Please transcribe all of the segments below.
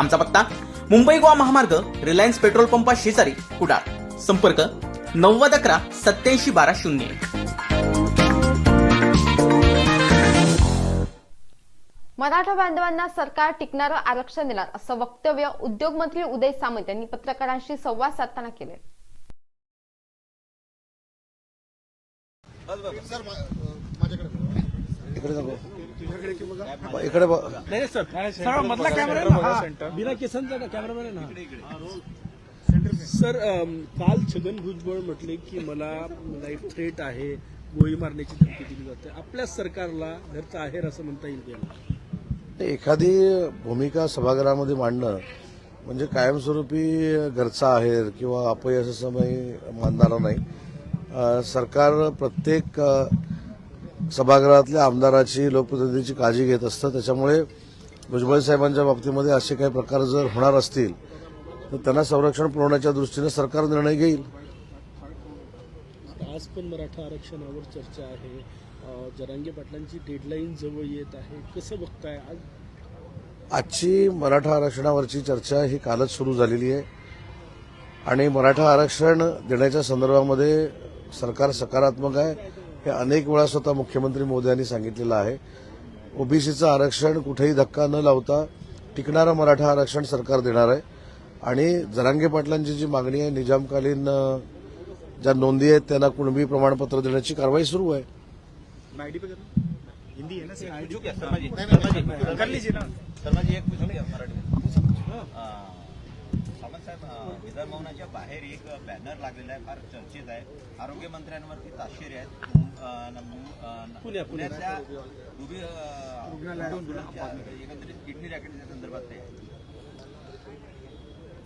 आमचा पत्ता मुंबई गोवा महामार्ग रिलायन्स पेट्रोल पंपा शेजारी कुडाळ. संपर्क नव्वद अकरा सत्याऐंशी बारा शून्य एक. मराठा बांधवांना सरकार टिकणारं आरक्षण देणार असं वक्तव्य उद्योगमंत्री उदय सामंत यांनी पत्रकारांशी संवाद साधताना केले इकडे नको इकडे बघ. नाही सर. सर मधला कॅमेरा ना, हा. बिना केसांचा का कॅमेरामॅन आहे ना? सर काल छगन भुजबळ म्हटले की मला लाईफ थ्रेट आहे गोळी मारण्याची धमकी दिली जाते. आपल्या सरकारला घरचं आहेर असं म्हणता येईल एखादी भूमिका सभागृहामध्ये मांडणं म्हणजे कायमस्वरूपी घरचा आहेर किंवा अपयश असं मी मानणारा नाही. सरकार प्रत्येक सभागृहातल्या आमदाराची लोकप्रतिनिधीची काळजी घेत असतं. त्याच्यामुळे भुजबळ साहेबांच्या बाबतीमध्ये असे काही प्रकार जर होणार असतील तर त्यांना संरक्षण पुरवण्याच्या दृष्टीनं सरकार निर्णय घेईल. आज पण मराठा आरक्षणावर चर्चा आहे. जरांगे पाटलांची डेडलाईन जवळ येत आहे. कसं बघताय आज? आजची मराठा आरक्षणावरची चर्चा ही कालच सुरू झालेली आहे. आणि मराठा आरक्षण देण्याच्या संदर्भामध्ये सरकार सकारात्मक आहे. हे अनेक वेळा स्वतः मुख्यमंत्री मोदयांनी सांगितलेलं आहे. ओबीसीचं आरक्षण कुठेही धक्का न लावता टिकणारं मराठा आरक्षण सरकार देणार आहे. आणि जरांगे पाटलांची जी मागणी आहे निजामकालीन ज्या नोंदी आहेत त्यांना कुणबी प्रमाणपत्र देण्याची कारवाई सुरू आहे. एक पूछून विधानभवनाच्या बाहेर एक बॅनर लागलेला आहे फार चर्चेत आहे. आरोग्य मंत्र्यांवरती ताशेरे आहेत पुण्यातल्या दुबी एकंदरीत किडनी रॅकेटच्या संदर्भात ते आहे.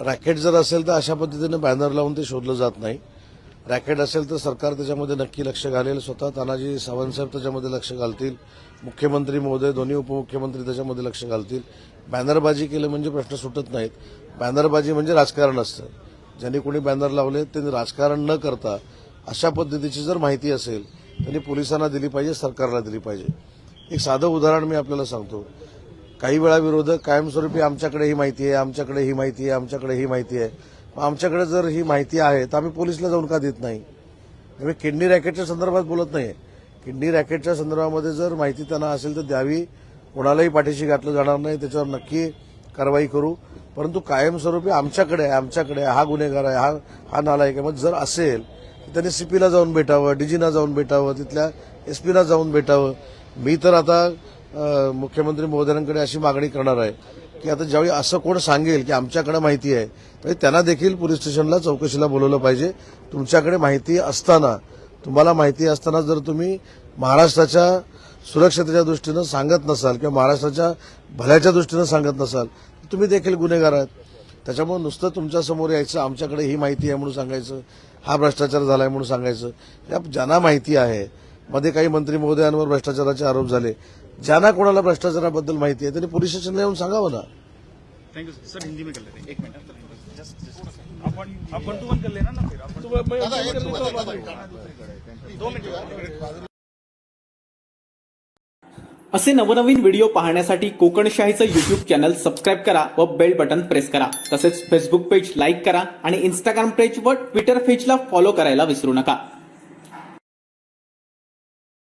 रॅकेट जर असेल तर अशा पद्धतीनं बॅनर लावून ते शोधलं जात नाही. रॅकेट असेल तर सरकार त्याच्यामध्ये नक्की लक्ष घालेल. स्वतः तानाजी सावंतसाहेब त्याच्यामध्ये लक्ष घालतील. मुख्यमंत्री महोदय दोन्ही उपमुख्यमंत्री त्याच्यामध्ये लक्ष घालतील. बॅनरबाजी केलं म्हणजे प्रश्न सुटत नाहीत. बॅनरबाजी म्हणजे राजकारण असतं. ज्यांनी कोणी बॅनर लावले त्यांनी राजकारण न करता अशा पद्धतीची जर माहिती असेल त्यांनी पोलिसांना दिली पाहिजे सरकारला दिली पाहिजे. एक साधं उदाहरण मी आपल्याला सांगतो. काही वेळा विरोधक कायमस्वरूपी आमच्याकडे ही माहिती आहे आमच्याकडे ही माहिती आहे आमच्याकडे ही माहिती आहे. आमच्याकडे जर ही माहिती आहे तर आम्ही पोलिसला जाऊन का देत नाही? आम्ही किडनी रॅकेटच्या संदर्भात बोलत नाही. किडनी रॅकेटच्या संदर्भामध्ये जर माहिती त्यांना असेल तर द्यावी. कोणालाही पाठीशी घातलं जाणार नाही त्याच्यावर नक्की कारवाई करू. परंतु कायमस्वरूपी आमच्याकडे आहे आमच्याकडे हा गुन्हेगार आहे हा हा नालायक आहे. मग जर असेल तर त्यांनी सीपीला जाऊन भेटावं डीजीना जाऊन भेटावं तिथल्या एसपीला जाऊन भेटावं. मी तर आता मुख्यमंत्री महोदयांकडे अशी मागणी करणार आहे. की आता ज्यावेळी असं कोण सांगेल की आमच्याकडे माहिती आहे तरी त्यांना देखील पोलीस स्टेशनला चौकशीला बोलवलं पाहिजे. तुमच्याकडे माहिती असताना तुम्हाला माहिती असताना जर तुम्ही महाराष्ट्राच्या सुरक्षतेच्या दृष्टीनं सांगत नसाल किंवा महाराष्ट्राच्या भल्याच्या दृष्टीनं सांगत नसाल तर तुम्ही देखील गुन्हेगार आहात. त्याच्यामुळे नुसतं तुमच्यासमोर यायचं आमच्याकडे ही माहिती आहे म्हणून सांगायचं हा भ्रष्टाचार झालाय म्हणून सांगायचं. या ज्यांना माहिती आहे मध्ये काही मंत्री महोदयांवर भ्रष्टाचाराचे आरोप झाले ज्यांना कोणाला भ्रष्टाचाराबद्दल माहिती आहे त्यांनी पोलीस स्टेशनला येऊन सांगावं ना. मी- असे नवनवीन व्हिडिओ पाहण्यासाठी कोकणशाहीचं युट्यूब चॅनल सबस्क्राईब करा व बेल बटन प्रेस करा. तसेच फेसबुक पेज लाईक करा आणि इंस्टाग्राम पेज व ट्विटर पेजला फॉलो करायला विसरू नका.